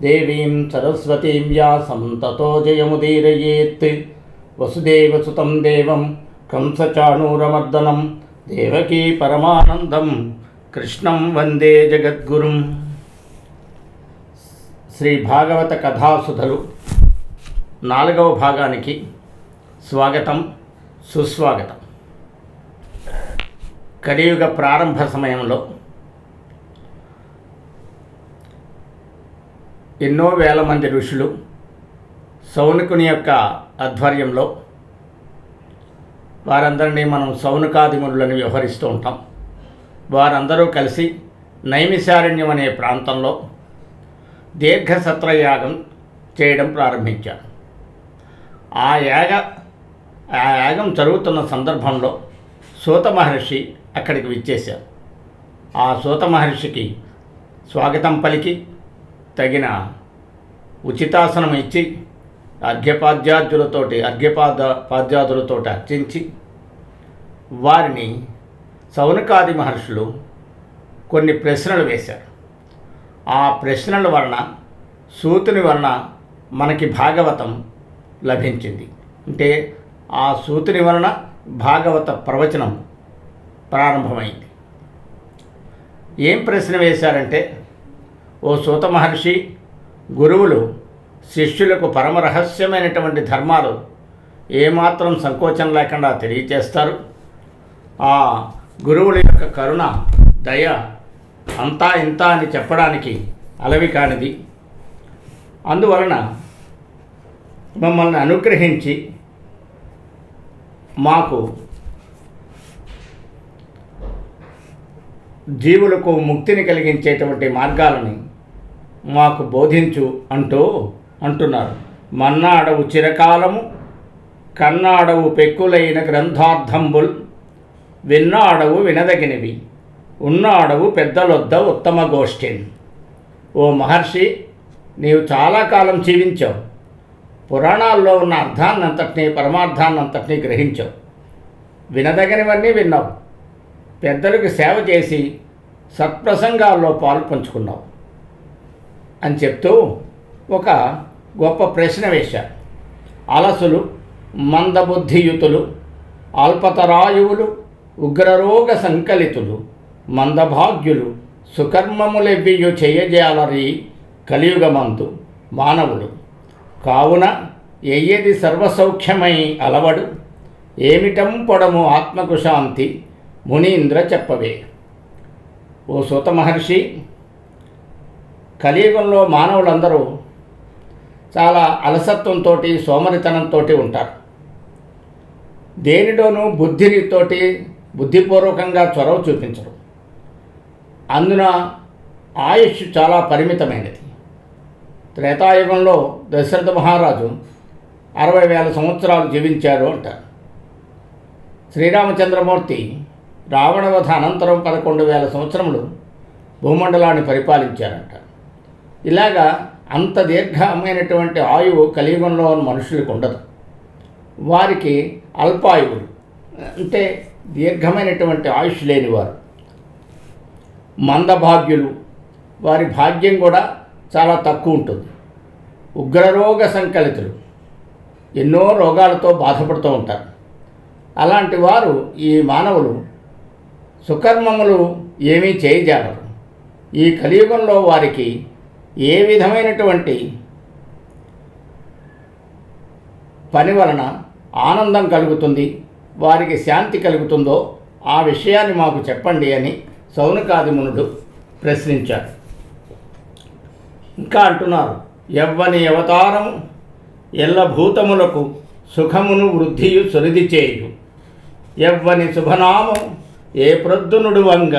దేవీం సరస్వతీం వ్యాసం తతో జయముదీరయేత్. వసుదేవసుతం దేవం కంసచాణూరమర్దనం దేవకీ పరమానందం కృష్ణం వందే జగద్గురుం. శ్రీ భాగవత కథాసుధలు నాలుగవ భాగానికి స్వాగతం సుస్వాగతం. కలియుగ ప్రారంభ సమయంలో ఎన్నో వేల మంది ఋషులు సౌనకుని యొక్క ఆధ్వర్యంలో వారందరినీ మనం సౌనకాదిములని వ్యవహరిస్తూ ఉంటాం. వారందరూ కలిసి నైమిశారణ్యం అనే ప్రాంతంలో దీర్ఘసత్రయాగం చేయడం ప్రారంభించారు. ఆ యాగ ఆ యాగం జరుగుతున్న సందర్భంలో సూత మహర్షి అక్కడికి విచ్చేశారు. ఆ సూత మహర్షికి స్వాగతం పలికి తగిన ఉచితాసనం ఇచ్చి అర్ఘ్యపాద్యాదులతోటి అర్ఘ్యపాద పాద్యాదులతోటి అర్చించి వారిని సౌనకాది మహర్షులు కొన్ని ప్రశ్నలు వేశారు. ఆ ప్రశ్నల వలన సూతుని వలన మనకి భాగవతం లభించింది. అంటే ఆ సూతుని వలన భాగవత ప్రవచనం ప్రారంభమైంది. ఏం ప్రశ్న వేశారంటే ఓ సూత మహర్షి గురువులు శిష్యులకు పరమ రహస్యమైనటువంటి ధర్మాలు ఏమాత్రం సంకోచం లేకుండా తెలియచేస్తారు. ఆ గురువుల యొక్క కరుణ దయ అంతా ఇంత అని చెప్పడానికి అలవి కానిది. అందువలన మమ్మల్ని అనుగ్రహించి మాకు జీవులకు ముక్తిని కలిగించేటువంటి మార్గాలని మాకు బోధించు అంటూ అంటున్నారు మన్నాడవు చిరకాలము కన్నాడవు పెక్కులైన గ్రంథార్థంబుల్ విన్నాడవు వినదగినవి ఉన్నాడవు పెద్దలొద్ద ఉత్తమ గోష్ఠిన్ ఓ మహర్షి నీవు చాలా కాలం జీవించావు. పురాణాల్లో ఉన్న అర్థాన్నంతటినీ పరమార్థాన్నంతటినీ గ్రహించావు. వినదగినవన్నీ విన్నావు. పెద్దలకు సేవ చేసి సత్ప్రసంగాల్లో పాలు పంచుకున్నావు. అని చెప్తూ ఒక గొప్ప ప్రశ్న వేశారు అలసులు మందబుద్ధియుతులు అల్పతరాయువులు ఉగ్రరోగ సంకలితులు మందభాగ్యులు సుకర్మములెవ్వియు చేయజాలరి కలియుగమందు మానవులు. కావున ఎయ్యది సర్వసౌఖ్యమై అలవడు ఏమిటం పొడము ఆత్మకు శాంతి మునీంద్ర చెప్పవే. ఓ సుతమహర్షి కలియుగంలో మానవులందరూ చాలా అలసత్వంతో సోమరితనంతో ఉంటారు. దేనిలోనూ బుద్ధితోటి బుద్ధిపూర్వకంగా చొరవ చూపించరు. అందున ఆయుష్ చాలా పరిమితమైనది. త్రేతాయుగంలో దశరథ మహారాజు అరవై వేల సంవత్సరాలు జీవించారు అంటారు. శ్రీరామచంద్రమూర్తి రావణవధ అనంతరం పదకొండు వేల సంవత్సరములు భూమండలాన్ని పరిపాలించారంట. ఇలాగా అంత దీర్ఘమైనటువంటి ఆయువు కలియుగంలో ఉన్న మనుషులకు ఉండదు. వారికి అల్పాయువులు అంటే దీర్ఘమైనటువంటి ఆయుష్ లేనివారు మందభాగ్యులు వారి భాగ్యం కూడా చాలా తక్కువ ఉంటుంది. ఉగ్రరోగ సంకలితులు ఎన్నో రోగాలతో బాధపడుతూ ఉంటారు. అలాంటి వారు ఈ మానవులు సుకర్మములు ఏమీ చేయజాలరు. ఈ కలియుగంలో వారికి ఏ విధమైనటువంటి పని వలన ఆనందం కలుగుతుంది వారికి శాంతి కలుగుతుందో ఆ విషయాన్ని మాకు చెప్పండి అని సౌనకాదిమునుడు ప్రశ్నించాడు. ఇంకా అంటున్నారు ఎవ్వని అవతారం ఎల్లభూతములకు సుఖమును వృద్ధియు సొరిది చేయు ఎవ్వని శుభనామం ఏ ప్రొద్దునుడు వంగ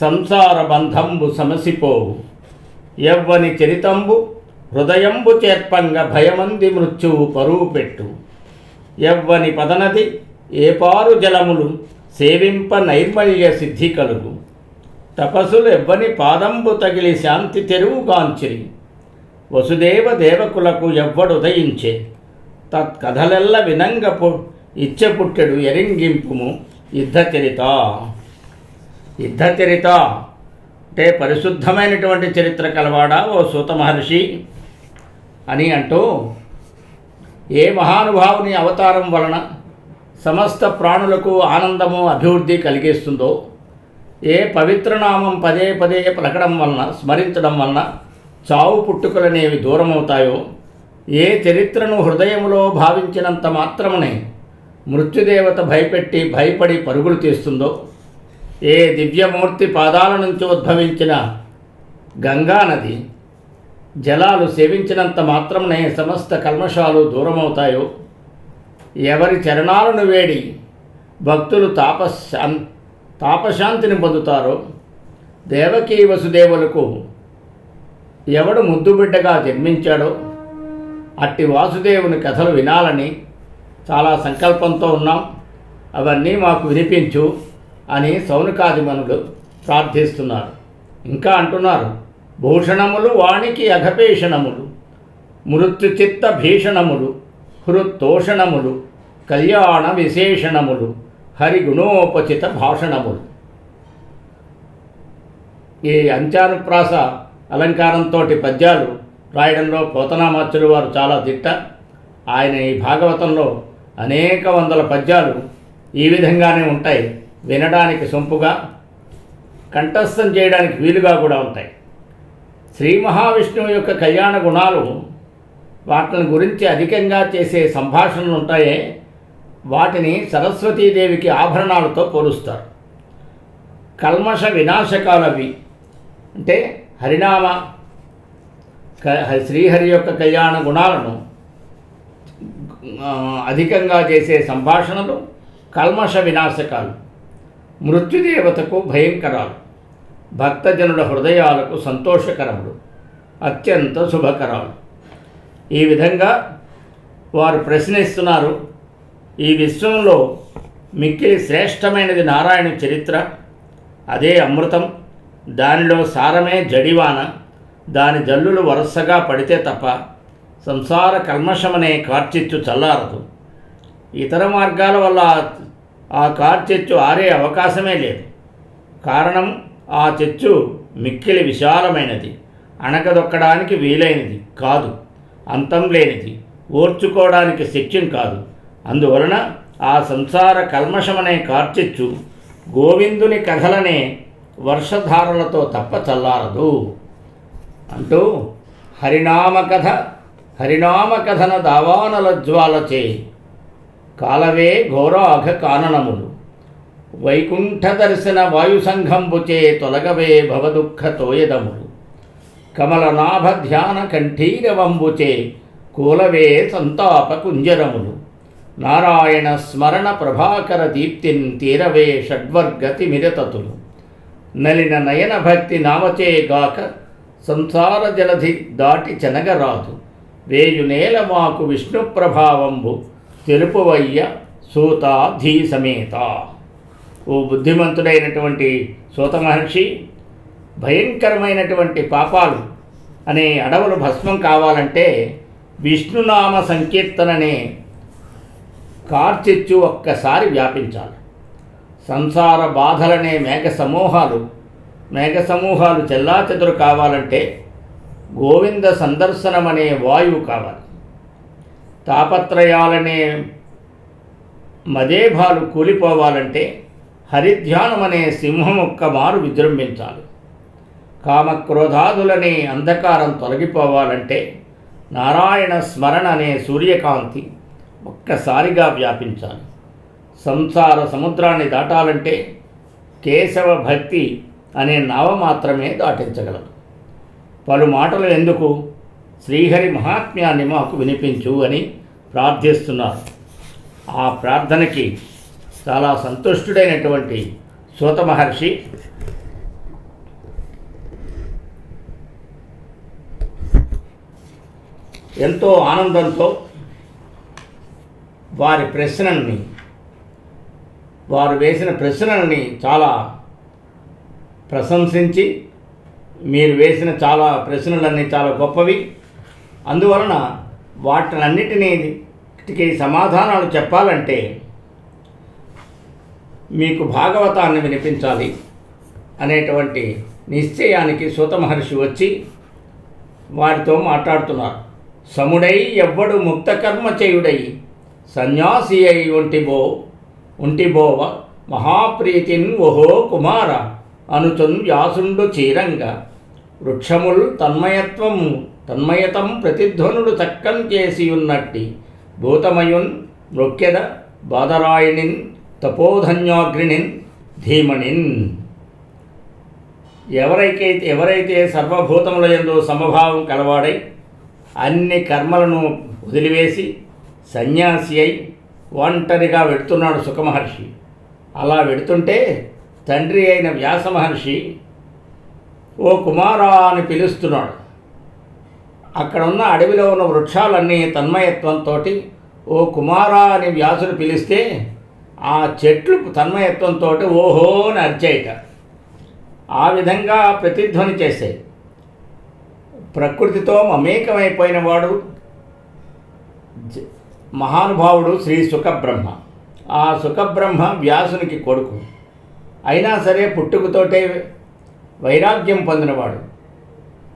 సంసార బంధంబు సమసిపోవు. ఎవ్వని చరితంబు హృదయంబు చేర్పంగ భయమంది మృత్యువు పరువు పెట్టు. ఎవ్వని పదనది ఏపారు జలములు సేవింప నైర్మల్య సిద్ధి కలుగు. తపస్సులు ఎవ్వని పాదంబు తగిలి శాంతి తెరువు కాంచిరి. వసుదేవ దేవకులకు ఎవ్వడుదయించే తత్కథలెల్ల వినంగ పు పుట్టెడు ఎరింగింపుము యుద్ధచరిత. యుద్ధచరిత. అంటే పరిశుద్ధమైనటువంటి చరిత్ర కలవాడా ఓ సూత మహర్షి అని అంటూ ఏ మహానుభావుని అవతారం వలన సమస్త ప్రాణులకు ఆనందము అభివృద్ధి కలిగిస్తుందో ఏ పవిత్రనామం పదే పదే పలకడం వలన స్మరించడం వలన చావు పుట్టుకలనేవి దూరమవుతాయో ఏ చరిత్రను హృదయములో భావించినంత మాత్రమునే మృత్యుదేవత భయపెట్టి భయపడి పరుగులు తీస్తుందో ఏ దివ్యమూర్తి పాదాల నుంచి ఉద్భవించిన గంగానది జలాలు సేవించినంత మాత్రమే సమస్త కల్మషాలు దూరమవుతాయో? ఎవరి చరణాలను వేడి భక్తులు తాపశాన్ తాపశాంతిని పొందుతారో? దేవకీ వసుదేవులకు ఎవడు ముద్దుబిడ్డగా జన్మించాడో? అట్టి వాసుదేవుని కథలు వినాలని చాలా సంకల్పంతో ఉన్నాం. అవన్నీ మాకు వినిపించు. అని సౌనకాదిమనులు ప్రార్థిస్తున్నారు. ఇంకా అంటున్నారు భూషణములు వాణికి అఘపేషణములు మృత్యుచిత్త భీషణములు హృత్తోషణములు కళ్యాణ విశేషణములు హరిగుణోపచిత భాషణములు. ఈ అంత్యానుప్రాస అలంకారంతో పద్యాలు రాయడంలో పోతనామాచులు వారు చాలా దిట్ట. ఆయన ఈ భాగవతంలో అనేక వందల పద్యాలు ఈ విధంగానే ఉంటాయి. వినడానికి సొంపుగా కంఠస్థం చేయడానికి వీలుగా కూడా ఉంటాయి. శ్రీ మహావిష్ణువు యొక్క కళ్యాణ గుణాలు వాటిని గురించి అధికంగా చేసే సంభాషణలు ఉంటాయే వాటిని సరస్వతీదేవికి ఆభరణాలతో పోలుస్తారు. కల్మష వినాశకాలు అవి అంటే హరినామ క- శ్రీహరి యొక్క కళ్యాణ గుణాలను అధికంగా చేసే సంభాషణలు కల్మష వినాశకాలు. మృత్యుదేవతకు భయంకరాలు. భక్తజనుల హృదయాలకు సంతోషకరములు. అత్యంత శుభకరాలు. ఈ విధంగా వారు ప్రశ్నిస్తున్నారు ఈ విశ్వంలో మిక్కిలి శ్రేష్టమైనది నారాయణ చరిత్ర అదే అమృతం దానిలో సారమే జడివాన దాని జల్లులు వరుసగా పడితే తప్ప సంసార కల్మషమనే కార్చిచ్చు చల్లారదు. ఇతర మార్గాల వల్ల ఆ- కార్ చెచ్చు ఆరే అవకాశమే లేదు. కారణం ఆ చెచ్చు మిక్కిలి విశాలమైనది. అణగదొక్కడానికి వీలైనది కాదు. అంతం లేనిది. ఓర్చుకోవడానికి శక్యం కాదు. అందువలన ఆ సంసార కల్మషమనే కార్చెచ్చు గోవిందుని కథలనే వర్షధారలతో తప్ప చల్లారదు. అంటూ హరినామ కథ హరినామ కథన దావానల జ్వాలచే కాలవే ఘోరాఘ కాననములు. వైకుంఠ దర్శన వాయుసంఘంబుచే తొలగవే భవదుఃఖ తోయదములు. కమలనాభ ధ్యాన కంఠీరవంబుచే కూలవే సంతాప కుంజరములు. నారాయణ స్మరణ ప్రభాకర దీప్తిన్ తీరవే షడ్వర్గతి మిరతతులు నలిన నయన భక్తి నామచే గాక సంసార జలధి దాటి చెనగరాదు. వేయు నేల మాకు విష్ణు ప్రభావంబు తెలుపువయ్య సూతాధీ సమేత ఓ బుద్ధిమంతుడైనటువంటి సూత మహర్షి భయంకరమైనటువంటి పాపాలు అనే అడవులు భస్మం కావాలంటే విష్ణునామ సంకీర్తననే కార్చిచ్చు ఒక్కసారి వ్యాపించాలి. సంసార బాధలనే మేఘ సమూహాలు మేఘ సమూహాలు చెల్లాచెదురు కావాలంటే గోవింద సందర్శనమనే వాయువు కావాలి. తాపత్రయాలనే మదేభాలు కూలిపోవాలంటే హరిధ్యానం అనే సింహం ఒక్క మారు విజృంభించాలి. కామక్రోధాదులనే అంధకారం తొలగిపోవాలంటే నారాయణ స్మరణ అనే సూర్యకాంతి ఒక్కసారిగా వ్యాపించాలి. సంసార సముద్రాన్ని దాటాలంటే కేశవ భక్తి అనే నావ మాత్రమే దాటించగలదు. పలు మాటలు ఎందుకు? శ్రీహరి మహాత్మ్యాన్ని మాకు వినిపించు అని ప్రార్థిస్తున్నారు. ఆ ప్రార్థనకి చాలా సంతుష్టుడైనటువంటి సూత మహర్షి ఎంతో ఆనందంతో వారి ప్రశ్నల్ని వారు వేసిన ప్రశ్నల్ని చాలా ప్రశంసించి మీరు వేసిన చాలా ప్రశ్నలన్నీ చాలా గొప్పవి. అందువలన వాటినన్నిటినీ సమాధానాలు చెప్పాలంటే మీకు భాగవతాన్ని వినిపించాలి అనేటువంటి నిశ్చయానికి సూత మహర్షి వచ్చి వారితో మాట్లాడుతున్నారు. సముడై ఎవ్వడు ముక్తకర్మ చేయుడై సన్యాసి అయి ఒంటిబో ఒంటిబోవ మహాప్రీతిన్ ఓహో కుమార అనుచున్ వ్యాసుండు చీరంగా వృక్షముల్ తన్మయత్వము తన్మయతం ప్రతిధ్వనుడు చక్కం చేసి ఉన్నట్టి భూతమయున్ మృక్యద బాదరాయణిన్ తపోధన్యాగ్రిణిన్ ధీమణిన్ ఎవరైతే ఎవరైతే సర్వభూతముల ఎందు సమభావం కలవాడై అన్ని కర్మలను వదిలివేసి సన్యాసి అయి ఒంటరిగా వెడుతున్నాడు సుఖమహర్షి. అలా వెడుతుంటే తండ్రి అయిన వ్యాస మహర్షి ఓ కుమారా అని పిలుస్తున్నాడు. అక్కడ ఉన్న అడవిలో ఉన్న వృక్షాలన్నీ తన్మయత్వంతో ఓ కుమారా అని వ్యాసుడు పిలిస్తే ఆ చెట్లు తన్మయత్వంతో ఓహో అని అరిచాయిట. ఆ విధంగా ప్రతిధ్వని చేశాయి. ప్రకృతితో మమేకమైపోయిన వాడు జ- మహానుభావుడు శ్రీ సుఖబ్రహ్మ. ఆ సుఖబ్రహ్మ వ్యాసునికి కొడుకు. అయినా సరే పుట్టుకతోటే వైరాగ్యం పొందినవాడు.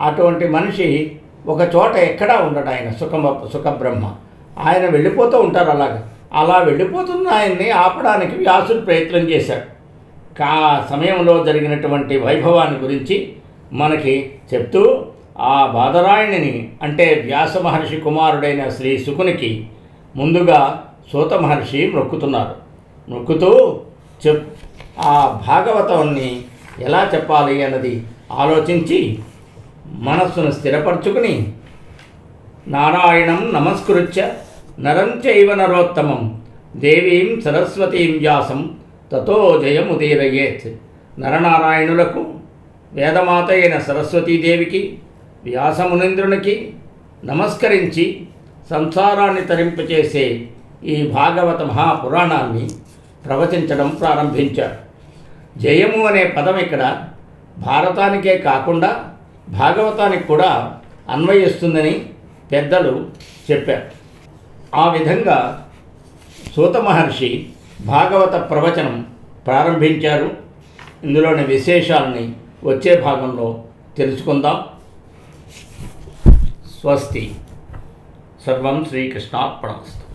అటువంటి మనిషి ఒక చోట ఎక్కడా ఉండడు ఆయన. సుఖమ సుఖబ్రహ్మ. ఆయన వెళ్ళిపోతూ ఉంటారు అలాగ. అలా వెళ్ళిపోతున్న ఆయన్ని ఆపడానికి వ్యాసుడు ప్రయత్నం చేశాడు. కా సమయంలో జరిగినటువంటి వైభవాన్ని గురించి మనకి చెప్తూ ఆ బాధరాయణిని అంటే వ్యాస మహర్షి కుమారుడైన శ్రీ శుకునికి ముందుగా సూత మహర్షి మొక్కుతున్నారు. మొక్కుతూ చెప్ ఆ భాగవతాన్ని ఎలా చెప్పాలి అన్నది ఆలోచించి మనస్సును స్థిరపరచుకుని నారాయణం నమస్కృత్య నరం చైవ నరోత్తమం దేవీం సరస్వతీం వ్యాసం తతో జయముదీరయేత్ నరనారాయణులకు వేదమాత అయిన సరస్వతీదేవికి వ్యాసమునింద్రునికి నమస్కరించి సంసారాన్ని తరింపచేసే ఈ భాగవత మహాపురాణాన్ని ప్రవచించడం ప్రారంభించారు. జయము అనే పదం ఇక్కడ భారతానికే కాకుండా భాగవతానికి కూడా అన్వయిస్తుందని పెద్దలు చెప్పారు. ఆ విధంగా సూత మహర్షి భాగవత ప్రవచనం ప్రారంభించారు. ఇందులోని విశేషాలని వచ్చే భాగంలో తెలుసుకుందాం. స్వస్తి. సర్వం శ్రీకృష్ణార్పణమస్తు.